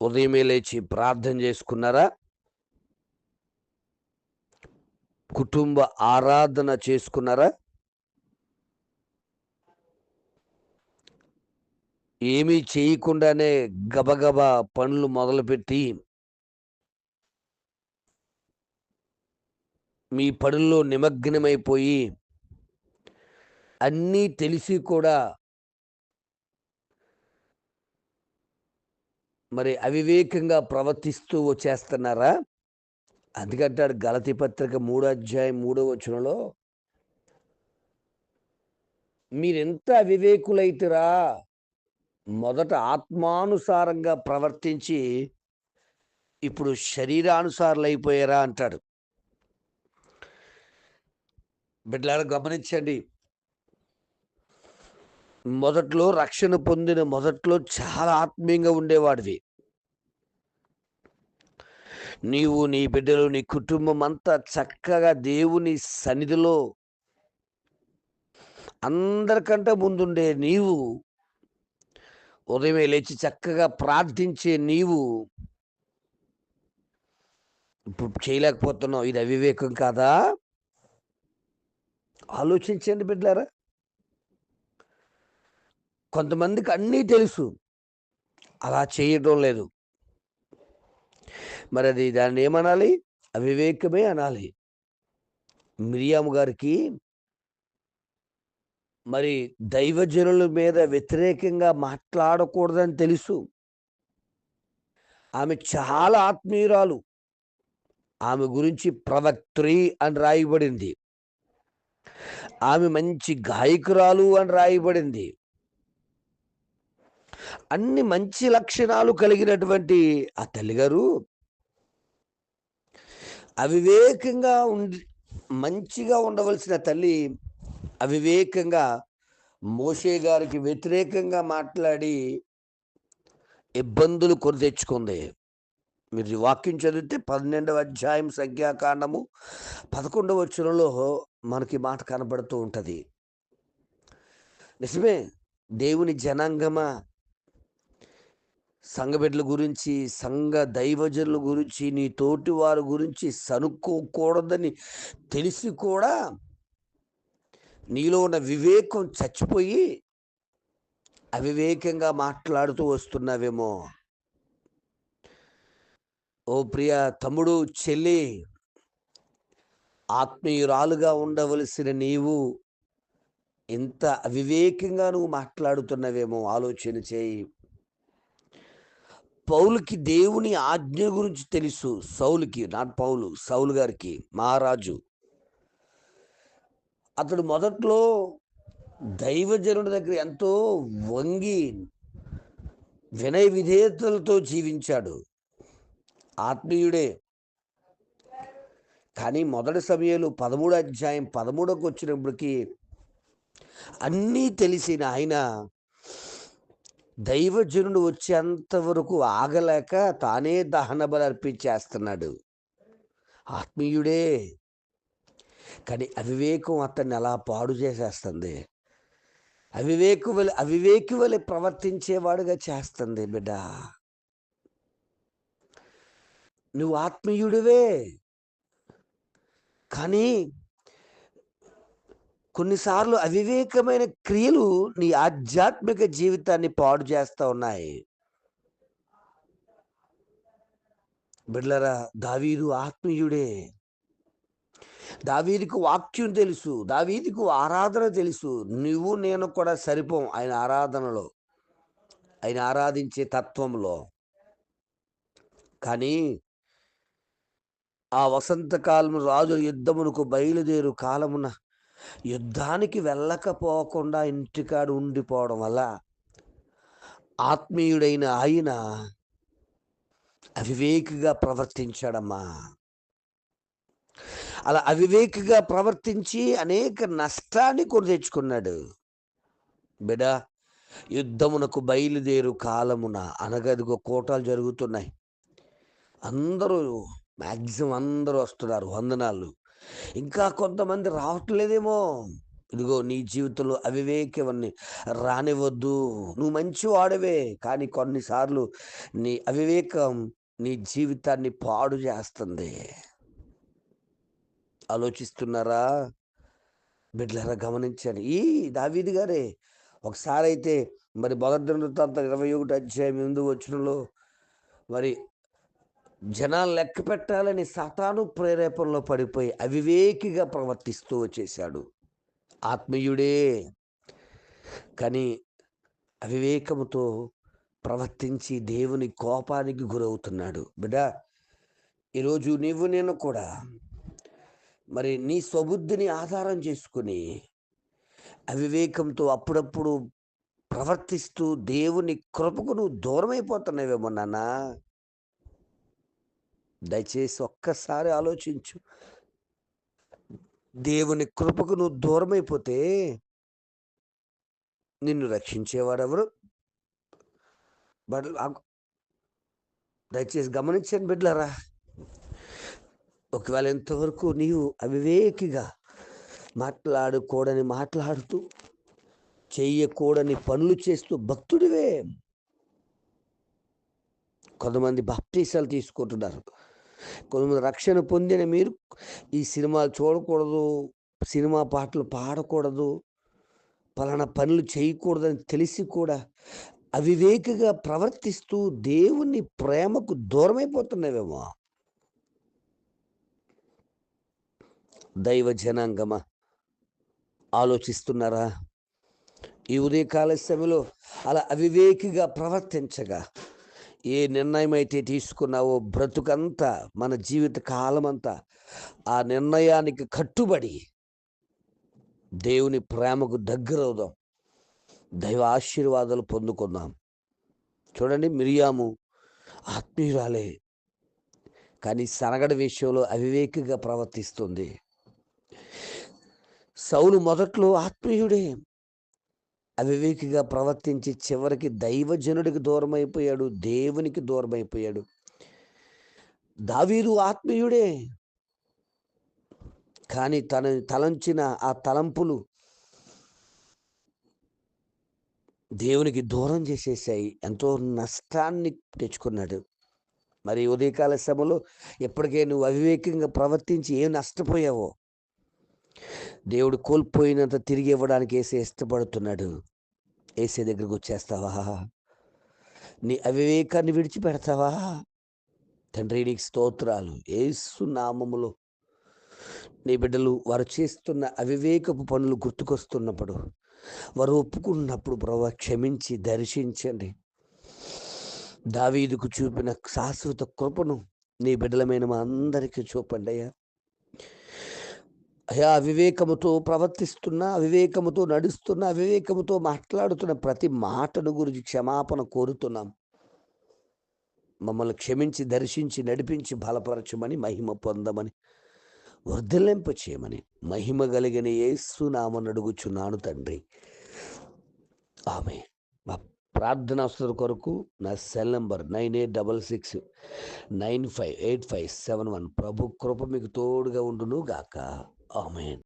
ఉదయమే లేచి ప్రార్థన చేసుకున్నారా? కుటుంబ ఆరాధన చేసుకున్నారా? ఏమీ చేయకుండానే గబగబా పనులు మొదలుపెట్టి మీ పనుల్లో నిమగ్నమైపోయి అన్నీ తెలిసి కూడా మరి అవివేకంగా ప్రవర్తిస్తూ చేస్తున్నారా అందుకంటాడు గలతి పత్రిక మూడో అధ్యాయం మూడో వచనంలో మీరెంత అవివేకులైతురా? మొదట ఆత్మానుసారంగా ప్రవర్తించి ఇప్పుడు శరీరానుసారులు అయిపోయారా అంటాడు. బిడ్డలారా గమనించండి. మొదట్లో రక్షణ పొందిన మొదట్లో చాలా ఆత్మీయంగా ఉండేవాడివి. నీవు నీ బిడ్డలు నీ కుటుంబం అంతా చక్కగా దేవుని సన్నిధిలో అందరికంటే ముందుండే నీవు ఉదయమే లేచి చక్కగా ప్రార్థించే నీవు ఇప్పుడు చేయలేకపోతున్నావు. ఇది అవివేకం కాదా? ఆలోచించండి బిడ్డలారా. కొంతమందికి అన్నీ తెలుసు. అలా చేయడం లేదు. మరి అది దాన్ని ఏమనాలి? అవివేకమే అనాలి. మిరియాము గారికి మరి దైవజనుల మీద వ్యతిరేకంగా మాట్లాడకూడదని తెలుసు. ఆమె చాలా ఆత్మీయురాలు. ఆమె గురించి ప్రవక్త్రి అని రాయబడింది. ఆమె మంచి గాయకురాలు అని రాయబడింది. అన్ని మంచి లక్షణాలు కలిగినటువంటి ఆ తల్లిగారు అవివేకంగా ఉండి మంచిగా ఉండవలసిన తల్లి అవివేకంగా మోషే గారికి వ్యతిరేకంగా మాట్లాడి ఇబ్బందులు కొని తెచ్చుకుంది. మీరు వాక్యం చదివితే పన్నెండవ అధ్యాయం సంఖ్యాకాండము పదకొండవ వచనంలో మనకి మాట కనబడుతూ ఉంటుంది. నిజమే దేవుని జనాంగమా? సంఘ బిడ్డల గురించి సంఘ దైవజనుల గురించి నీ తోటి వారి గురించి సనుక్కోకూడదని తెలిసి కూడా నీలో ఉన్న వివేకం చచ్చిపోయి అవివేకంగా మాట్లాడుతూ వస్తున్నావేమో. ఓ ప్రియ తమ్ముడు చెల్లి ఆత్మీయురాలుగా ఉండవలసిన నీవు ఇంత అవివేకంగా నువ్వు మాట్లాడుతున్నవేమో ఆలోచన చేయి. పౌలుకి దేవుని ఆజ్ఞ గురించి తెలుసు. సౌలుకి నాట్ పౌలు సౌలు గారికి మహారాజు. అతడు మొదట్లో దైవజనుడి దగ్గర ఎంతో వంగి వినయ విధేయతలతో జీవించాడు. ఆత్మీయుడే. కానీ మొదటి సమయంలో పదమూడు అధ్యాయం పదమూడుకి వచ్చినప్పటికీ అన్నీ తెలిసిన ఆయన దైవజనుడు వచ్చేంత వరకు ఆగలేక తానే దహన బలి అర్పించేస్తున్నాడు. ఆత్మీయుడే. కానీ అవివేకం అతన్ని అలా పాడు చేసేస్తుంది. అవివేకు వలె అవివేకి వలె ప్రవర్తించేవాడుగా చేస్తుంది బిడ్డ. నువ్వు ఆత్మీయుడివే. కానీ కొన్నిసార్లు అవివేకమైన క్రియలు నీ ఆధ్యాత్మిక జీవితాన్ని పాడు చేస్తూ ఉన్నాయి. బిడ్లరా దావీదు ఆత్మీయుడే. దావీదికి వాక్యం తెలుసు దావీదికి ఆరాధన తెలుసు. నువ్వు నేను కూడా సరిపోం ఆయన ఆరాధనలో ఆయన ఆరాధించే తత్వంలో. కానీ ఆ వసంతకాలం రాజుల యుద్ధమునకు బయలుదేరు కాలమున యుద్ధానికి వెళ్ళకపోకుండా ఇంటికాడు ఉండిపోవడం వల్ల ఆత్మీయుడైన ఆయన అవివేకిగా ప్రవర్తించాడమ్మా. అలా అవివేకిగా ప్రవర్తించి అనేక నష్టాన్ని కొని తెచ్చుకున్నాడు. బిడ యుద్ధమునకు బయలుదేరు కాలమున అనగదిగో కోటాలు జరుగుతున్నాయి. అందరూ మ్యాక్సిమం అందరూ వస్తున్నారు వందనాలు. ఇంకా కొంతమంది రావట్లేదేమో. ఇదిగో నీ జీవితంలో అవివేకవన్నీ రానివద్దు. నువ్వు మంచి వాడవే కానీ కొన్నిసార్లు నీ అవివేకం నీ జీవితాన్ని పాడు చేస్తుంది. ఆలోచిస్తున్నారా? బిడ్లరా గమనించారు ఈ దావీది గారే ఒకసారి అయితే మరి మొదటి వృత్తాంత ఇరవై ఒకటి అధ్యాయం ముందు వచ్చినలో మరి జనాలు లెక్క పెట్టాలని సతాను ప్రేరేపణలో పడిపోయి అవివేకిగా ప్రవర్తిస్తూ వచ్చేశాడు. ఆత్మీయుడే కానీ అవివేకముతో ప్రవర్తించి దేవుని కోపానికి గురవుతున్నాడు. బిడ్డా ఈరోజు నీవు నేను కూడా మరి నీ స్వబుద్ధిని ఆధారం చేసుకుని అవివేకంతో అప్పుడప్పుడు ప్రవర్తిస్తూ దేవుని కృపకు నువ్వు దూరమైపోతున్నావేమో నాన్న. దయచేసి ఒక్కసారి ఆలోచించు. దేవుని కృపకు నువ్వు దూరం అయిపోతే నిన్ను రక్షించేవాడెవరు? బట్ దయచేసి గమనించండి బిడ్డలరా. ఒకవేళ ఎంతవరకు నీవు అవివేకిగా మాట్లాడకూడని మాట్లాడుతూ చెయ్యకూడని పనులు చేస్తూ భక్తుడివే. కొంతమంది బాప్తీసాలు తీసుకుంటున్నారు. కొంతమంది రక్షణ పొందిన మీరు ఈ సినిమాలు చూడకూడదు సినిమా పాటలు పాడకూడదు పలానా పనులు చేయకూడదని తెలిసి కూడా అవివేకగా ప్రవర్తిస్తూ దేవుని ప్రేమకు దూరమైపోతున్నావేమో. దైవ జనాంగమా? ఆలోచిస్తున్నారా? ఈ ఉదయకాల సమయంలో అలా అవివేకిగా ప్రవర్తించగా ఏ నిర్ణయం అయితే తీసుకున్నావో బ్రతుకంతా మన జీవిత కాలమంతా ఆ నిర్ణయానికి కట్టుబడి దేవుని ప్రేమకు దగ్గరవుదాం. దైవ ఆశీర్వాదాలు పొందుకుందాం. చూడండి మిరియాము ఆత్మీయురాలే కానీ సనగడ విషయంలో అవివేకిగా ప్రవర్తిస్తుంది. సౌలు మొదట్లో ఆత్మీయుడే. అవివేకిగా ప్రవర్తించి చివరికి దైవజనుడికి దూరం అయిపోయాడు దేవునికి దూరం అయిపోయాడు దావీదు ఆత్మీయుడే. కానీ తన తలంచిన ఆ తలంపులు దేవునికి దూరం చేసేసాయి. ఎంతో నష్టాన్ని తెచ్చుకున్నాడు. మరి ఉదయకాల సభలో ఎప్పటికే నువ్వు అవివేకంగా ప్రవర్తించి ఏం నష్టపోయావో? దేవుడు కోల్పోయినంత తిరిగి ఇవ్వడానికి వేసే ఇష్టపడుతున్నాడు. ఏసే దగ్గరకు వచ్చేస్తావా? నీ అవివేకాన్ని విడిచిపెడతావా? తండ్రి నీకు స్తోత్రాలు. ఏసు నామములో నీ బిడ్డలు వారు చేస్తున్న అవివేకపు పనులు గుర్తుకొస్తున్నప్పుడు వారు ఒప్పుకున్నప్పుడు ప్రభు క్షమించి దర్శించండి. దావీదుకు చూపిన శాశ్వత కృపను నీ బిడ్డలమైన మా అందరికీ చూపండి అయ్యా. అయా అవివేకముతో ప్రవర్తిస్తున్న అవివేకముతో నడుస్తున్న అవివేకముతో మాట్లాడుతున్న ప్రతి మాటను గురించి క్షమాపణ కోరుతున్నాం. మమ్మల్ని క్షమించి దర్శించి నడిపించి బలపరచమని మహిమ పొందమని వర్ధలింప చేయమని మహిమ కలిగిన ఏసునామను అడుగుచున్నాను తండ్రి. ఆమె మా ప్రార్థన అవసరం కొరకు నా cell number nine eight double six nine five eight five seven one. ప్రభు కృప మీకు తోడుగా ఉండును గాక. ఆమెన్